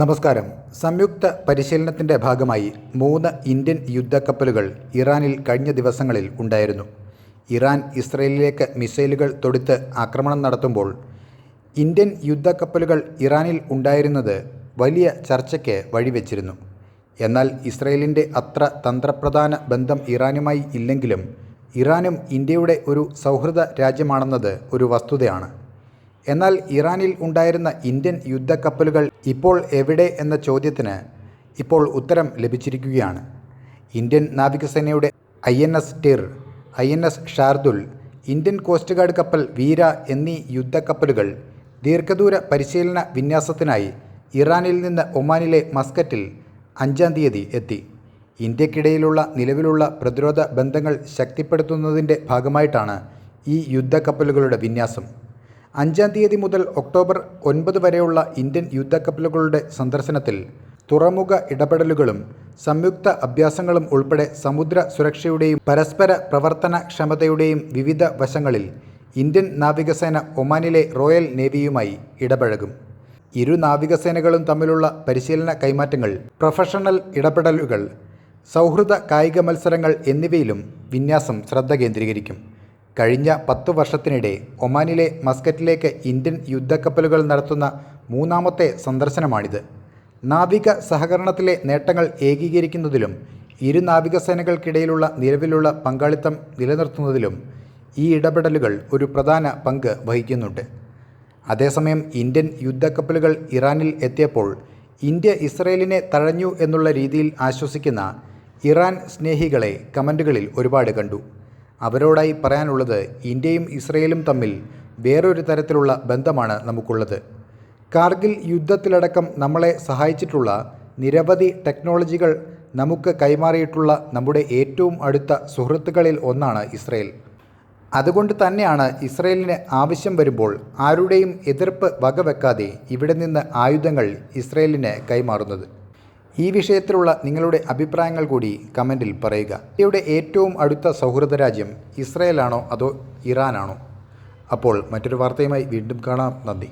നമസ്കാരം. സംയുക്ത പരിശീലനത്തിന്റെ ഭാഗമായി മൂന്ന് ഇന്ത്യൻ യുദ്ധക്കപ്പലുകൾ ഇറാനിൽ കഴിഞ്ഞ ദിവസങ്ങളിൽ ഉണ്ടായിരുന്നു. ഇറാൻ ഇസ്രയേലിലേക്ക് മിസൈലുകൾ തൊടുത്ത് ആക്രമണം നടത്തുമ്പോൾ ഇന്ത്യൻ യുദ്ധക്കപ്പലുകൾ ഇറാനിൽ ഉണ്ടായിരുന്നത് വലിയ ചർച്ചയ്ക്ക് വഴിവെച്ചിരുന്നു. എന്നാൽ ഇസ്രയേലിന്റെ അത്ര തന്ത്രപ്രധാന ബന്ധം ഇറാനുമായി ഇല്ലെങ്കിലും ഇറാനും ഇന്ത്യയുടെ ഒരു സൗഹൃദ രാജ്യമാണെന്നത് ഒരു വസ്തുതയാണ്. എന്നാൽ ഇറാനിൽ ഉണ്ടായിരുന്ന ഇന്ത്യൻ യുദ്ധക്കപ്പലുകൾ ഇപ്പോൾ എവിടെ എന്ന ചോദ്യത്തിന് ഇപ്പോൾ ഉത്തരം ലഭിച്ചിരിക്കുകയാണ്. ഇന്ത്യൻ നാവികസേനയുടെ I N S Tir I N S Shardul Indian coast guard കപ്പൽ വീര എന്നീ യുദ്ധക്കപ്പലുകൾ ദീർഘദൂര പരിശീലന വിന്യാസത്തിനായി ഇറാനിൽ നിന്ന് ഒമാനിലെ മസ്കറ്റിൽ അഞ്ചാം തീയതി എത്തി. ഇന്ത്യക്കിടയിലുള്ള നിലവിലുള്ള പ്രതിരോധ ബന്ധങ്ങൾ ശക്തിപ്പെടുത്തുന്നതിന്റെ ഭാഗമായിട്ടാണ് ഈ യുദ്ധക്കപ്പലുകളുടെ വിന്യാസം. അഞ്ചാം തീയതി മുതൽ ഒക്ടോബർ ഒൻപത് വരെയുള്ള ഇന്ത്യൻ യുദ്ധക്കപ്പലുകളുടെ സന്ദർശനത്തിൽ തുറമുഖ ഇടപെടലുകളും സംയുക്ത അഭ്യാസങ്ങളും ഉൾപ്പെടെ സമുദ്ര സുരക്ഷയുടെയും പരസ്പര പ്രവർത്തന പ്രവർത്തനക്ഷമതയുടെയും വിവിധ വശങ്ങളിൽ ഇന്ത്യൻ നാവികസേന ഒമാനിലെ റോയൽ നേവിയുമായി ഇടപഴകും. ഇരു നാവികസേനകളും തമ്മിലുള്ള പരിശീലന കൈമാറ്റങ്ങൾ പ്രൊഫഷണൽ ഇടപെടലുകൾ സൗഹൃദ കായിക മത്സരങ്ങൾ എന്നിവയിലും വിന്യാസം ശ്രദ്ധ കേന്ദ്രീകരിക്കും. കഴിഞ്ഞ പത്തു വർഷത്തിനിടെ ഒമാനിലെ മസ്കറ്റിലേക്ക് ഇന്ത്യൻ യുദ്ധക്കപ്പലുകൾ നടത്തുന്ന മൂന്നാമത്തെ സന്ദർശനമാണിത്. നാവിക സഹകരണത്തിലെ നേട്ടങ്ങൾ ഏകീകരിക്കുന്നതിലും ഇരു നാവികസേനകൾക്കിടയിലുള്ള നിലവിലുള്ള പങ്കാളിത്തം നിലനിർത്തുന്നതിലും ഈ ഇടപെടലുകൾ ഒരു പ്രധാന പങ്ക് വഹിക്കുന്നുണ്ട്. അതേസമയം ഇന്ത്യൻ യുദ്ധക്കപ്പലുകൾ ഇറാനിൽ എത്തിയപ്പോൾ ഇന്ത്യ ഇസ്രയേലിനെ തഴഞ്ഞു എന്നുള്ള രീതിയിൽ ആശ്വസിക്കുന്ന ഇറാൻ സ്നേഹികളെ കമന്റുകളിൽ ഒരുപാട് കണ്ടു. അവരോടായി പറയാനുള്ളത് ഇന്ത്യയും ഇസ്രയേലും തമ്മിൽ വേറൊരു തരത്തിലുള്ള ബന്ധമാണ് നമുക്കുള്ളത്. കാർഗിൽ യുദ്ധത്തിലടക്കം നമ്മളെ സഹായിച്ചിട്ടുള്ള നിരവധി ടെക്നോളജികൾ നമുക്ക് കൈമാറിയിട്ടുള്ള നമ്മുടെ ഏറ്റവും അടുത്ത സുഹൃത്തുക്കളിൽ ഒന്നാണ് ഇസ്രയേൽ. അതുകൊണ്ട് തന്നെയാണ് ഇസ്രയേലിന് ആവശ്യം വരുമ്പോൾ ആരുടെയും എതിർപ്പ് വകവെക്കാതെ ഇവിടെ നിന്ന് ആയുധങ്ങൾ ഇസ്രയേലിന് കൈമാറുന്നത്. ഈ വിഷയത്തിലുള്ള നിങ്ങളുടെ അഭിപ്രായങ്ങൾ കൂടി കമന്റിൽ പറയുക. ഇന്ത്യയുടെ ഏറ്റവും അടുത്ത സൗഹൃദ രാജ്യം ഇസ്രയേലാണോ അതോ ഇറാനാണോ? അപ്പോൾ മറ്റൊരു വാർത്തയുമായി വീണ്ടും കാണാം. നന്ദി.